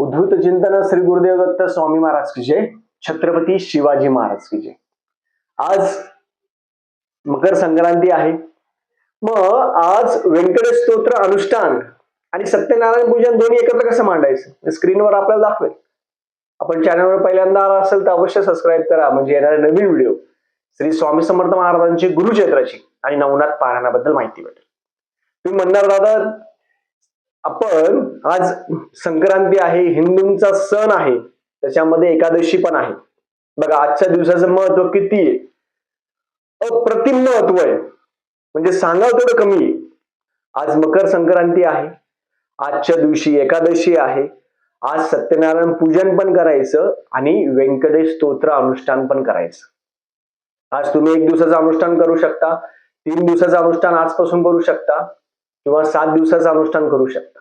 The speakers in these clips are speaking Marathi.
उद्धृत चिंतन श्री गुरुदेव दत्त स्वामी महाराज की जय छत्रपती शिवाजी महाराज की जय. आज मकर संक्रांती आहे. मग आज व्यंकटेश स्तोत्र अनुष्ठान आणि सत्यनारायण पूजन दोन्ही एकत्र कसं मांडायचं? स्क्रीनवर आपल्याला दाखवेल. आपण चॅनलवर पहिल्यांदा आला असेल तर अवश्य सबस्क्राईब करा. म्हणजे येणारे नवीन व्हिडिओ श्री स्वामी समर्थ महाराजांची गुरुचैत्राची आणि नवनाथ पारायणाबद्दल माहिती भेटेल. तुम्ही म्हणणार दादा आपण आज संक्रांती आहे हिंदूंचा सण आहे त्याच्यामध्ये एकादशी पण आहे. बघा आजच्या दिवसाचं महत्त्व किती आहे? अप्रतिम महत्त्व आहे. म्हणजे सांगावं तेवढं कमी आहे. आज मकर संक्रांती आहे. आजच्या दिवशी एकादशी आहे. आज सत्यनारायण पूजन पण करायचं आणि व्यंकटेश स्तोत्र अनुष्ठान पण करायचं. आज तुम्ही एक दिवसाचं अनुष्ठान करू शकता तीन दिवसाचं अनुष्ठान आजपासून करू शकता. किंवा सात दिवसाचं अनुष्ठान करू शकता.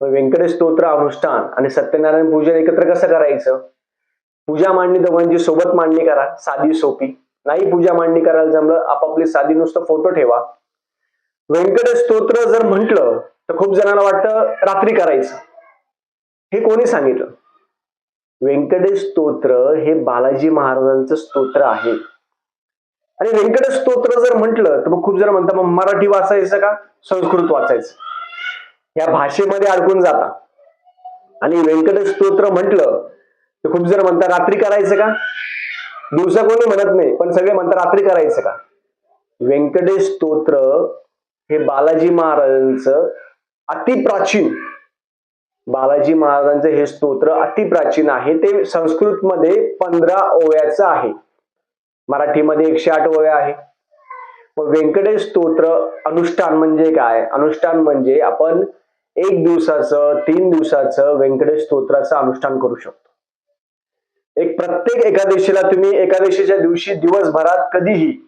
मग व्यंकटेश स्तोत्र अनुष्ठान आणि सत्यनारायण पूजन एकत्र कसं करायचं? पूजा मांडणी दोघांची म्हणजे सोबत मांडणी करा साधी सोपी. नाही पूजा मांडणी करायला जमलं आपापली साधी नुसतं फोटो ठेवा. व्यंकटेश स्तोत्र जर म्हटलं तर खूप जणांना वाटतं रात्री करायचं. हे कोणी सांगितलं? व्यंकटेश स्तोत्र हे बालाजी महाराजांचं स्तोत्र आहे. आणि व्यंकट स्तोत्र जर म्हटलं तर मग खूप जण म्हणतात मग मराठी वाचायचं का? संस्कृत वाचायचं. या भाषेमध्ये अडकून जाता. आणि व्यंकटेश स्तोत्र म्हटलं तर खूप जण म्हणतात रात्री करायचं का? दिवसा कोणी म्हणत नाही पण सगळे म्हणतात रात्री करायचं का? व्यंकटेश स्तोत्र हे बालाजी महाराजांचं अतिप्राचीन बालाजी महाराजांचं हे स्तोत्र अतिप्राचीन आहे. ते संस्कृतमध्ये पंधरा ओव्याचं आहे. मराठीमध्ये एकशे आठ वय आहे. मग व्यंकटेश स्तोत्र अनुष्ठान म्हणजे काय? अनुष्ठान म्हणजे आपण एक दिवसाचं तीन दिवसाचं व्यंकटेश स्तोत्राचं अनुष्ठान करू शकतो. एक प्रत्येक एकादशीला तुम्ही एकादशीच्या दिवशी दिवसभरात कधीही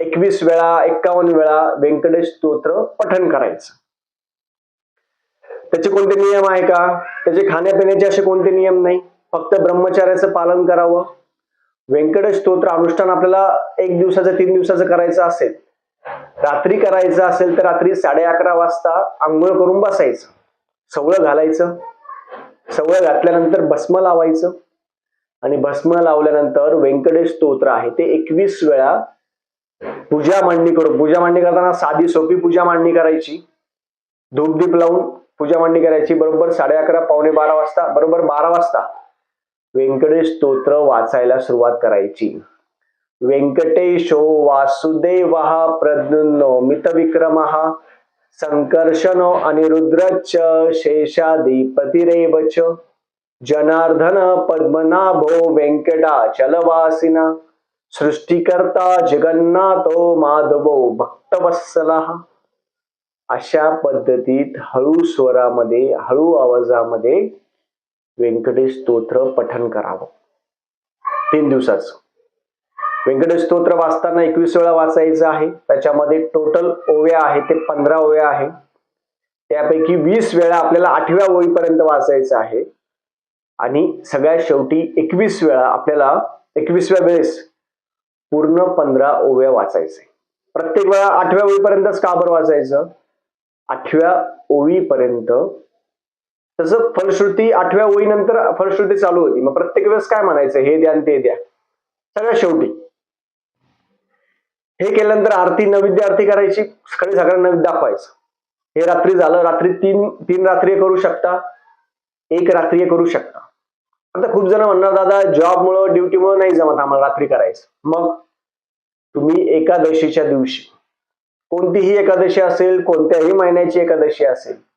एकवीस वेळा एक्कावन्न वेळा व्यंकटेश स्तोत्र पठण करायचं. त्याचे कोणते नियम आहे का? त्याचे खाण्यापिण्याचे असे कोणते नियम नाही? फक्त ब्रह्मचार्याचं पालन करावं? व्यंकटेश स्तोत्र अनुष्ठान आपल्याला एक दिवसाचं तीन दिवसाचं करायचं असेल. रात्री करायचं असेल तर रात्री साडे अकरा वाजता आंघोळ करून बसायचं. सवळं घालायचं. सवळं घातल्यानंतर भस्म लावायचं. आणि भस्म लावल्यानंतर व्यंकटेश स्तोत्र आहे. ते एकवीस वेळा पूजा मांडणी करू पूजा मांडणी करताना साधी सोपी पूजा मांडणी करायची. धूपदीप लावून पूजा मांडणी करायची. बरोबर साडे अकरा पावणे बारा वाजता बरोबर बारा वाजता. व्यंकटेश स्तोत्र वाचायला सुरुवात करायची. व्यंकटेशो वासुदेव प्रद्युन्नो मितविक्रम संकर्षणो अनिरुद्रच शेषाधिपतिरेव च जनार्दन पद्मनाभो व्यंकटाचलवासिना सृष्टिकर्ता जगन्नाथो माधवो भक्तवत्सला. अशा पद्धतीत हळू स्वरामध्ये हळू आवाजामध्ये व्यंकटेश स्तोत्र पठन करावं. तीन दिवसाचं. व्यंकटेश स्तोत्र वाचताना एकवीस वेळा वाचायचं आहे. त्याच्यामध्ये टोटल ओव्या आहे ते पंधरा ओव्या आहे त्यापैकी वीस वेळा आपल्याला आठव्या ओळीपर्यंत वाचायचं आहे. आणि सगळ्यात शेवटी एकवीस वेळा आपल्याला एकवीसव्या वेळेस पूर्ण पंधरा ओव्या वाचायचे. प्रत्येक वेळा आठव्या ओळीपर्यंतच का बरं वाचायचं? आठव्या ओळीपर्यंत तसं फलश्रुती आठव्या ओळीनंतर फलश्रुती चालू होती. मग प्रत्येक वेळेस काय म्हणायचं? हे द्या आणि ते द्या. सगळ्या शेवटी. हे केल्यानंतर आरती नैवेद्य आरती करायची. सकाळी सगळ्यांना नैवेद्य दाखवायचं. हे रात्री झालं. रात्री तीन तीन रात्री करू शकता. एक रात्री करू शकता. आता खूप जण म्हणणार दादा जॉबमुळं ड्युटीमुळं नाही जमत आम्हाला रात्री करायचं. मग तुम्ही एकादशीच्या दिवशी कोणतीही एकादशी असेल कोणत्याही महिन्याची एकादशी असेल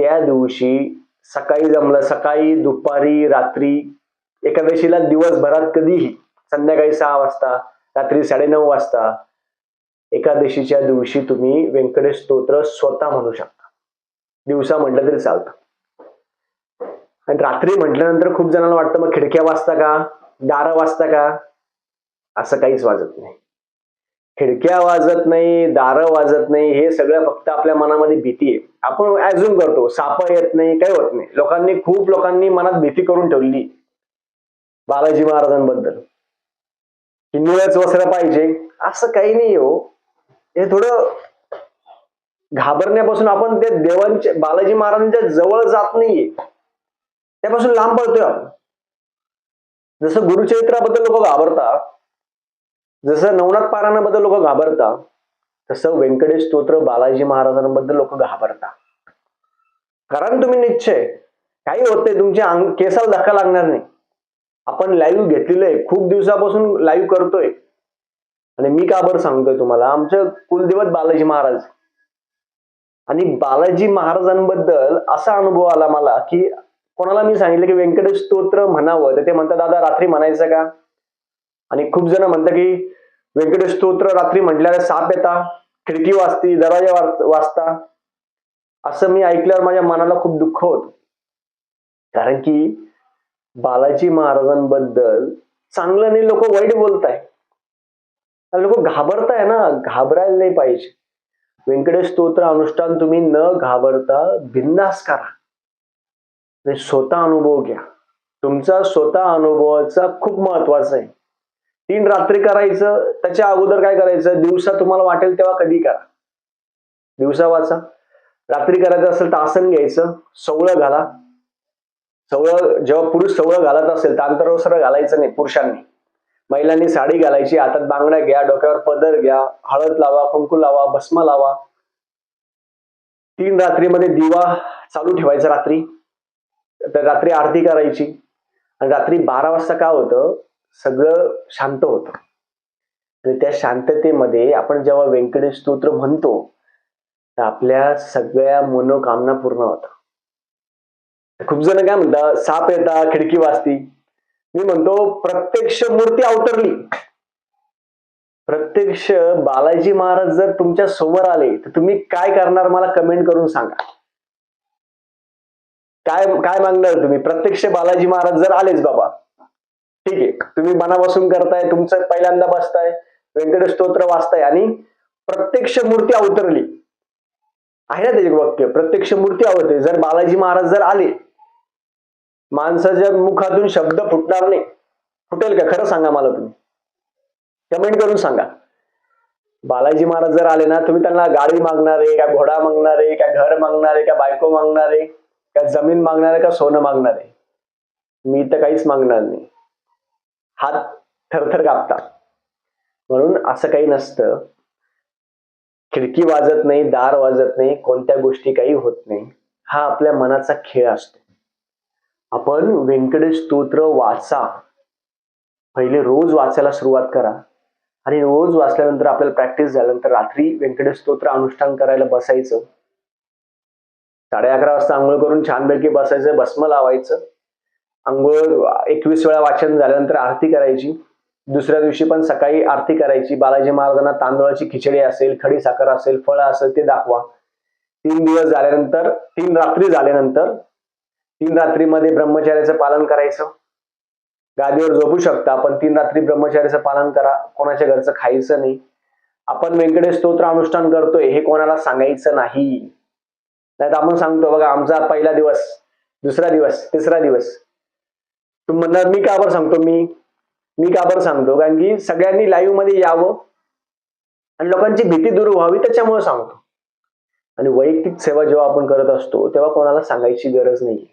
त्या दिवशी सकाळी जमलं सकाळी दुपारी रात्री एकादशीला दिवसभरात कधीही संध्याकाळी सहा वाजता रात्री साडेनऊ वाजता एकादशीच्या दिवशी तुम्ही व्यंकटेश स्तोत्र स्वतः म्हणू शकता. दिवसा म्हटलं तरी चालतं. आणि रात्री म्हटल्यानंतर खूप जणांना वाटतं मग खिडक्या वाजता का? दारं वाजता का? असं काहीच वाजत नाही. खिडक्या वाजत नाही दारं वाजत नाही हे सगळं फक्त आपल्या मनामध्ये भीती आहे. आपण ऍझ्युम करतो साप येत नाही काही होत नाही. लोकांनी खूप लोकांनी मनात भीती करून ठेवली बालाजी महाराजांबद्दल. की निळच वस्त्र पाहिजे. असं काही नाही हो. हे थोडं घाबरण्यापासून आपण ते देवांच्या बालाजी महाराजांच्या जवळ जात नाहीये. त्यापासून लांब पडतोय आपण. जसं गुरुचरित्राबद्दल लोक घाबरतात जसं नवनाथ पारायणाबद्दल लोक घाबरता तसं व्यंकटेश स्तोत्र बालाजी महाराजांबद्दल लोक घाबरता. कारण तुम्ही निश्चय काही होत नाही तुमच्या अंग केसाला धक्का लागणार नाही. आपण लाईव्ह घेतलेलं आहे खूप दिवसापासून लाईव्ह करतोय. आणि मी का बरं सांगतोय तुम्हाला आमचं कुलदेवत बालाजी महाराज. आणि बालाजी महाराजांबद्दल असा अनुभव आला मला की कोणाला मी सांगितलं की व्यंकटेश स्तोत्र म्हणावं तर ते म्हणतात दादा रात्री म्हणायचं का? आणि खूप जण म्हणतात की व्यंकटेश स्तोत्र रात्री म्हटल्यावर साप येता खिडकी वाचती दरवाजा वाज- वाजता. असं मी ऐकल्यावर माझ्या मनाला खूप दुःख होत. कारण की बालाजी महाराजांबद्दल चांगलं नाही लोक वाईट बोलताय. लोक घाबरताय ना घाबरायला नाही पाहिजे. व्यंकटेश स्तोत्र अनुष्ठान तुम्ही न घाबरता बिंदास करा. आणि स्वतः अनुभव घ्या. तुमचा स्वतः अनुभवाचा खूप महत्त्वाचा आहे. तीन रात्री करायचं त्याच्या अगोदर काय करायचं? दिवसा तुम्हाला वाटेल तेव्हा कधी करा. दिवसा वाचा. रात्री करायचं असेल तर आसन घ्यायचं सवळं घाला. सवळं जेव्हा पुरुष सवळं घालत असेल तर अंतरवस्त्र घालायचं नाही पुरुषांनी. महिलांनी साडी घालायची हातात बांगड्या घ्या डोक्यावर पदर घ्या हळद लावा कुंकू लावा भस्म लावा. तीन रात्रीमध्ये दिवा चालू ठेवायचा रात्री. तर रात्री आरती करायची. आणि रात्री बारा वाजता काय होतं? सगळं शांत होतं. आणि त्या शांततेमध्ये आपण जेव्हा व्यंकटेश स्तोत्र म्हणतो तर आपल्या सगळ्या मनोकामना पूर्ण होतात. खूप जण काय म्हणतात साप येता खिडकी वाजती. मी म्हणतो प्रत्यक्ष मूर्ती अवतरली. प्रत्यक्ष बालाजी महाराज जर तुमच्यासमोर आले तर तुम्ही काय करणार मला कमेंट करून सांगा. काय काय मागणार तुम्ही? प्रत्यक्ष बालाजी महाराज जर आलेच बाबा. ठीक आहे. तुम्ही मनापासून करताय तुमचं पहिल्यांदा बसताय व्यंकटेश स्तोत्र वाचताय आणि प्रत्यक्ष मूर्ती अवतरली. आहे ना त्याचे वाक्य? प्रत्यक्ष मूर्ती अवतरली. जर बालाजी महाराज जर आले माणसाच्या मुखातून शब्द फुटणार नाही. फुटेल का? खरं सांगा मला तुम्ही. कमेंट करून सांगा. बालाजी महाराज जर आले ना तुम्ही त्यांना गाडी मागणार आहे का घोडा मागणार आहे का घर मागणार आहे का बायको मागणार आहे का जमीन मागणार आहे का सोनं मागणार? आहे मी तर काहीच मागणार नाही. हात थरथर कापतात म्हणून असं काही नसतं. खिडकी वाजत नाही दार वाजत नाही कोणत्या गोष्टी काही होत नाही. हा आपल्या मनाचा खेळ असतो. आपण व्यंकटेश स्तोत्र वाचा. पहिले रोज वाचायला सुरुवात करा. आणि रोज वाचल्यानंतर आपल्याला प्रॅक्टिस झाल्यानंतर रात्री व्यंकटेश स्तोत्र अनुष्ठान करायला बसायचं. साडे अकरा वाजता आंघोळ करून छानपैकी बसायचं भस्म लावायचं. आंघोळ एकवीस वेळा वाचन झाल्यानंतर आरती करायची. दुसऱ्या दिवशी पण सकाळी आरती करायची. बालाजी महाराजांना तांदळाची खिचडी असेल खडी साखर असेल फळं असेल ते दाखवा. तीन दिवस झाल्यानंतर तीन रात्री झाल्यानंतर तीन रात्रीमध्ये ब्रह्मचार्याचं पालन करायचं. गादीवर झोपू शकता पण तीन रात्री ब्रह्मचार्याचं पालन करा. कोणाच्या घरचं खायचं नाही. आपण व्यंकटेश स्तोत्र अनुष्ठान करतोय हे कोणाला सांगायचं नाही. नाही तर आपण सांगतो बघा आमचा पहिला दिवस दुसरा दिवस तिसरा दिवस. तुम्ही मी का बरं सांगतो? मी मी का बरं सांगतो? कारण की सगळ्यांनी लाईव्हमध्ये यावं. आणि लोकांची भीती दूर व्हावी त्याच्यामुळे सांगतो. आणि वैयक्तिक सेवा जेव्हा आपण करत असतो तेव्हा कोणाला सांगायची गरज नाही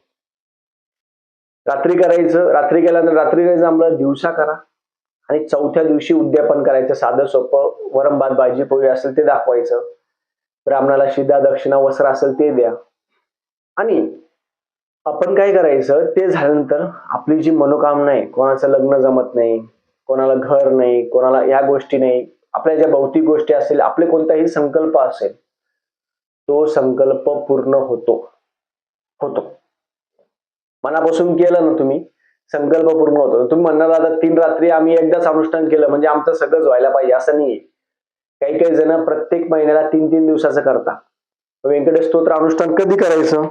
रात्री करायचं रात्री केल्यानंतर रात्री नाही जमलं दिवसा करा. आणि चौथ्या दिवशी उद्यापन करायचं साधं सोपं वरम भात भाजी पोळी असेल ते दाखवायचं. ब्राह्मणाला शिदा दक्षिणा वस्त्र असेल ते द्या. आणि आपण काय करायचं? ते झाल्यानंतर आपली जी मनोकामना आहे कोणाचं लग्न जमत नाही कोणाला घर नाही कोणाला या गोष्टी नाही आपल्या ज्या भौतिक गोष्टी असतील आपले कोणताही संकल्प असेल तो संकल्प पूर्ण होतो. होतो. मनापासून केलं ना तुम्ही संकल्प पूर्ण होतो. तुम्ही म्हणणार आता तीन रात्री आम्ही एकदाच अनुष्ठान केलं म्हणजे आमचं सगळंच व्हायला पाहिजे असं नाहीये. काही काही जण प्रत्येक महिन्याला तीन तीन दिवसाचं करता व्यंकटेश स्तोत्र अनुष्ठान कधी करायचं?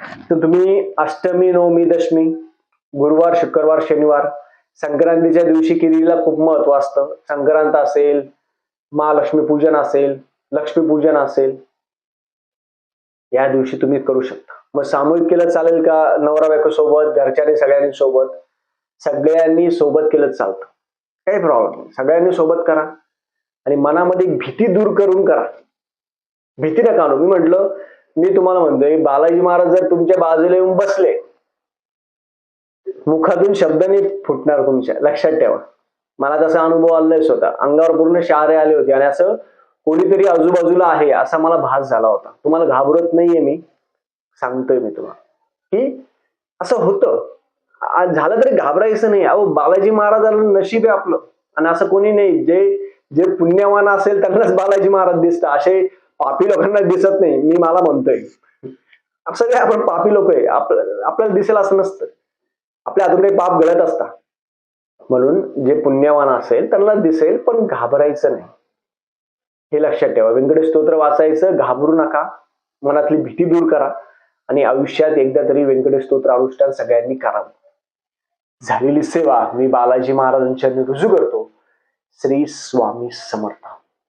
तर तुम्ही अष्टमी नवमी दशमी गुरुवार शुक्रवार शनिवार संक्रांतीच्या दिवशी केलेला खूप महत्त्व असतं. संक्रांत असेल महालक्ष्मी पूजन असेल लक्ष्मी पूजन असेल या दिवशी तुम्ही करू शकता. मग सामूहिक केलं चालेल का? नवरा बायको सोबत घरच्याने सगळ्यांनी सोबत? सगळ्यांनी सोबत केलं चालतं. काही प्रॉब्लेम नाही. सगळ्यांनी सोबत करा. आणि मनामध्ये भीती दूर करून करा. भीती नका आणू. मी म्हटलं मी तुम्हाला म्हणतोय बालाजी महाराज जर तुमच्या बाजूला येऊन बसले मुखातून शब्द नाही फुटणार तुमच्या लक्षात ठेवा. मला तसा अनुभव आलाच होता अंगावर पूर्ण शहारे आले होते आणि असं कोणीतरी आजूबाजूला आहे असा मला भास झाला होता. तुम्हाला घाबरत नाहीये मी सांगतोय मी तुम्हाला. की असं होतं. आज झालं तरी घाबरायचं नाही. अहो बालाजी महाराजांना नशीब आहे आपलं. आणि असं कोणी नाही. जे जे पुण्यवान असेल त्यांनाच बालाजी महाराज दिसतं असे पापी लोकांना दिसत नाही मी मला म्हणतोय. सगळे आपण पापी लोक आहे? आपलं आपल्याला दिसेल असं नसतं. आपल्या अजून काही पाप गळत असतात. म्हणून जे पुण्यवान असेल त्यांना दिसेल पण घाबरायचं नाही. हे लक्षात ठेवा. व्यंकटेश स्तोत्र वाचायचं घाबरू नका. मनातली भीती दूर करा. आणि आयुष्यात एकदा तरी व्यंकटेश स्तोत्र अनुष्ठान सगळ्यांनी करावं झालेली सेवा मी बालाजी महाराजांच्या रुजू करतो. श्री स्वामी समर्थ.